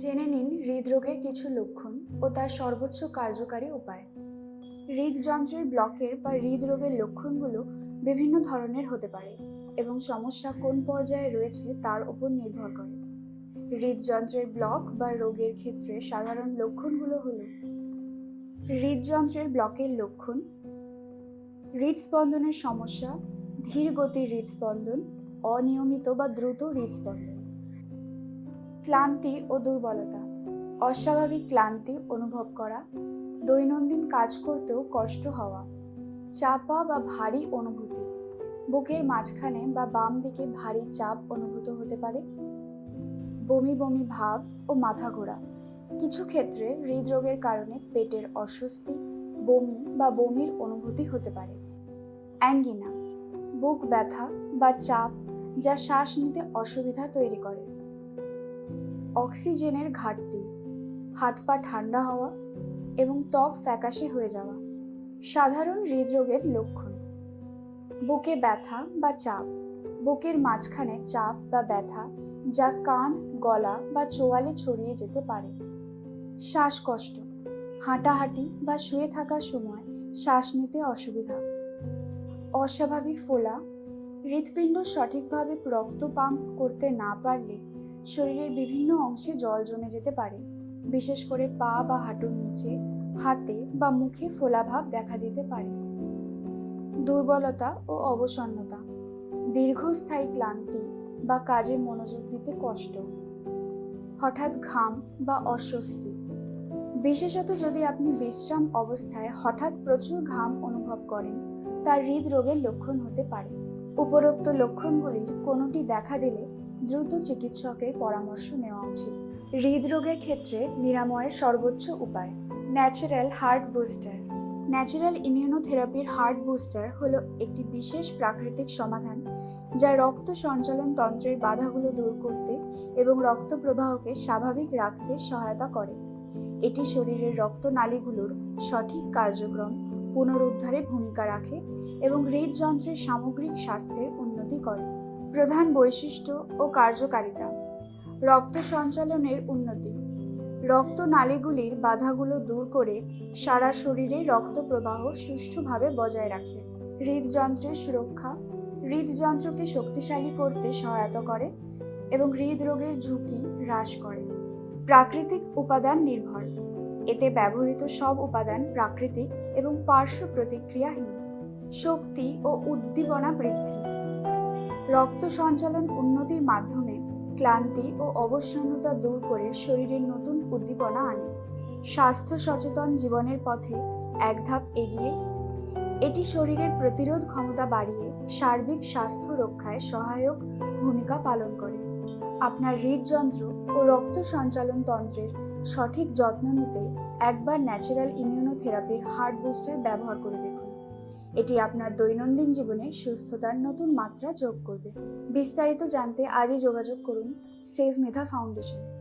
জেনে নিন হৃদরোগের কিছু লক্ষণ ও তার সর্বোচ্চ কার্যকারী উপায়। হৃদযন্ত্রের ব্লকের বা হৃদরোগের লক্ষণগুলো বিভিন্ন ধরনের হতে পারে এবং সমস্যা কোন পর্যায়ে রয়েছে তার উপর নির্ভর করে। হৃদযন্ত্রের ব্লক বা রোগের ক্ষেত্রে সাধারণ লক্ষণগুলো হলো হৃদযন্ত্রের ব্লকের লক্ষণ, হৃদস্পন্দনের সমস্যা ধীর গতির হৃদস্পন্দন, অনিয়মিত বা দ্রুত হৃদস্পন্দন। ক্লান্তি ও দুর্বলতা। অস্বাভাবিক ক্লান্তি অনুভব করা, দৈনন্দিন কাজ করতেও কষ্ট হওয়া, চাপা বা ভারী অনুভূতি, বুকের মাঝখানে বা বাম দিকে ভারী চাপ অনুভূত হতে পারে, বমি বমি ভাব ও মাথা ঘোরা। কিছু ক্ষেত্রে হৃদরোগের কারণে পেটের অস্বস্তি, বমি বা বমির অনুভূতি হতে পারে। অ্যাঙ্গিনা, বুক ব্যথা বা চাপ যা শ্বাস নিতে অসুবিধা তৈরি করে। অক্সিজেনের ঘাটতি, হাত পা ঠান্ডা হওয়া এবং ত্বক ফ্যাকাশে হয়ে যাওয়া, সাধারণ হৃদরোগের লক্ষণ। বুকে ব্যথা বা চাপ, বুকের মাঝখানে চাপ বা ব্যথা যা কান, গলা বা চোয়ালে ছড়িয়ে যেতে পারে। শ্বাসকষ্ট, হাঁটাহাঁটি বা শুয়ে থাকার সময় শ্বাস নিতে অসুবিধা। অস্বাভাবিক ফোলা, হৃৎপিণ্ড সঠিকভাবে রক্ত পাম্প করতে না পারলে শরীরের বিভিন্ন অংশে জল জমে যেতে পারে, বিশেষ করে পা বা হাঁটুর নিচে, হাতে বা মুখে ফোলাভাব দেখা দিতে পারে। দুর্বলতা ও অবসন্নতা, দীর্ঘস্থায়ী ক্লান্তি বা কাজে মনোযোগ দিতে কষ্ট, হঠাৎ ঘাম বা অস্বস্তি। বিশেষত যদি আপনি বিশ্রাম অবস্থায় হঠাৎ প্রচুর ঘাম অনুভব করেন তা হৃদরোগের লক্ষণ হতে পারে। উপরোক্ত লক্ষণগুলির কোনোটি দেখা দিলে দ্রুত চিকিৎসকের পরামর্শ নেওয়া উচিত। হৃদরোগের ক্ষেত্রে নিরাময়ের সর্বোচ্চ উপায় ন্যাচারাল হার্ট বুস্টার ন্যাচারাল ইমিউনোথেরাপির হার্ট বুস্টার হলো একটি বিশেষ প্রাকৃতিক সমাধান যা রক্ত সঞ্চালন তন্ত্রের বাধাগুলো দূর করতে এবং রক্ত প্রবাহকে স্বাভাবিক রাখতে সহায়তা করে। এটি শরীরের রক্তনালীগুলোর সঠিক কার্যক্রম, পুনরুদ্ধারে ভূমিকা রাখে এবং হৃদযন্ত্রের সামগ্রিক স্বাস্থ্যের উন্নতি করে। প্রধান বৈশিষ্ট্য ও কার্যকারিতা। রক্ত সঞ্চালনের উন্নতি। রক্তনালীগুলির বাধাগুলো দূর করে সারা শরীরে রক্ত প্রবাহ সুষ্ঠুভাবে বজায় রাখে। হৃদযন্ত্রের সুরক্ষা। হৃদযন্ত্রকে শক্তিশালী করতে সহায়তা করে এবং হৃদরোগের ঝুঁকি হ্রাস করে। প্রাকৃতিক উপাদান নির্ভর। এতে ব্যবহৃত সব উপাদান প্রাকৃতিক এবং পার্শ্ব প্রতিক্রিয়াহীন। শক্তি ও উদ্দীপনা বৃদ্ধি। রক্ত সঞ্চালন উন্নতির মাধ্যমে ক্লান্তি ও অবসন্নতা দূর করে শরীরের নতুন উদ্দীপনা আনে। স্বাস্থ্য সচেতন জীবনের পথে এক ধাপ এগিয়ে এটি শরীরের প্রতিরোধ ক্ষমতা বাড়িয়ে সার্বিক স্বাস্থ্য রক্ষায় সহায়ক ভূমিকা পালন করে। আপনার হৃদযন্ত্র ও রক্ত সঞ্চালন তন্ত্রের সঠিক যত্ন নিতে একবার ন্যাচারাল ইমিউনোথেরাপির হার্ট বুস্টার ব্যবহার করে এটি আপনার দৈনন্দিন জীবনে সুস্থতার নতুন মাত্রা যোগ করবে। বিস্তারিত জানতে আজই যোগাযোগ করুন সেভ মেধা ফাউন্ডেশন।